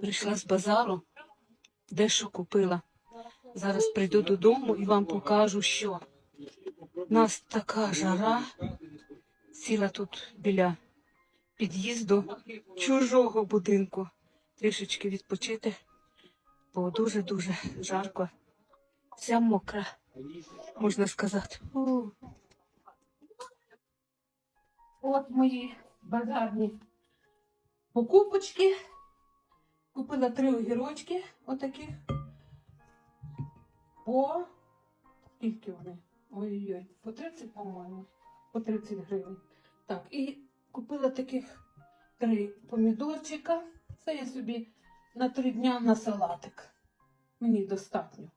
Прийшла з базару, дещо купила. Зараз прийду додому і вам покажу, що. У нас така жара. Сіла тут біля під'їзду чужого будинку. Трішечки відпочити, бо дуже-дуже жарко. Вся мокра, можна сказати. От мої базарні покупочки. Купила три огірочки отаких. По скільки вони? Ой-ой-ой, по 30, по-моєму. По 30 гривень. Так, і купила таких три помідорчика. Це я собі на три дня на салатик. Мені достатньо.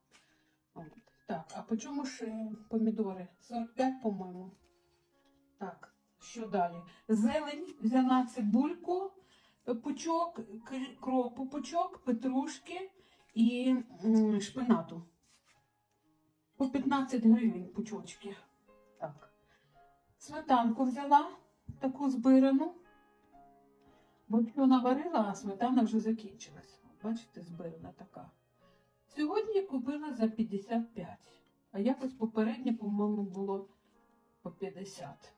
Так, а по чому ж е, помідори? 45, по-моєму. Так, що далі? Зелень взяла цибульку, пучок, кропу пучок, петрушки і шпинату. По 15 гривень пучочки. Так. Сметанку взяла таку збирану. Бо що наварила, а сметана вже закінчилась. Бачите, збирана така. Сьогодні купила за 55, а якось попереднє, по-моєму, було по 50.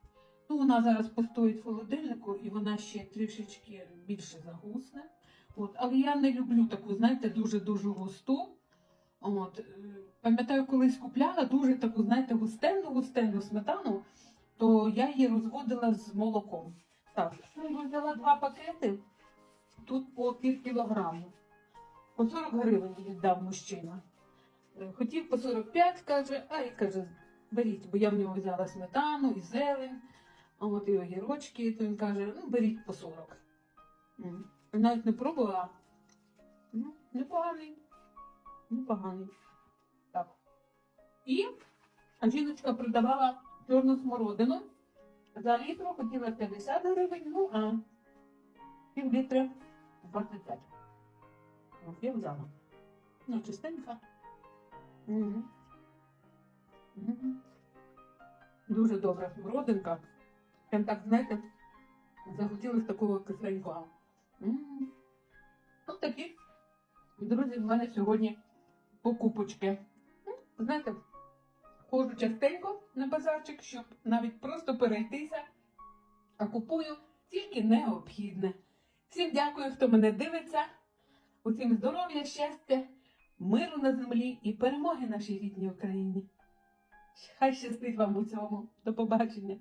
Ну, вона зараз постоїть в холодильнику і вона ще трішечки більше загусне. От, але я не люблю таку, знаєте, дуже-дуже густу. От, е, пам'ятаю, колись купляла дуже таку, знаєте, густенну, густенну сметану, то я її розводила з молоком. Так, я взяла два пакети, тут по пів кілограму. По 40 гривень віддав мужчина. Е, Хотів по 45, каже, а я каже, беріть, бо я в нього взяла сметану і зелень, а от і огірочки, то він каже, ну беріть по 40. М. Навіть не пробувала. Ну, непоганий. Непоганий. Так. І жіночка продавала чорну смородину. За літру хотіла 50 гривень, ну а пів літра 25. От я взяла. Ну, чистенька. Угу. Угу. Дуже добра смородинка. Прям так, знаєте, захотілося такого кисленького. Ось такі, друзі, в мене сьогодні покупочки. Знаєте, ходжу частенько на базарчик, щоб навіть просто перейтися, а купую тільки необхідне. Всім дякую, хто мене дивиться. Усім здоров'я, щастя, миру на землі і перемоги нашій рідній Україні. Хай щастить вам у цьому. До побачення.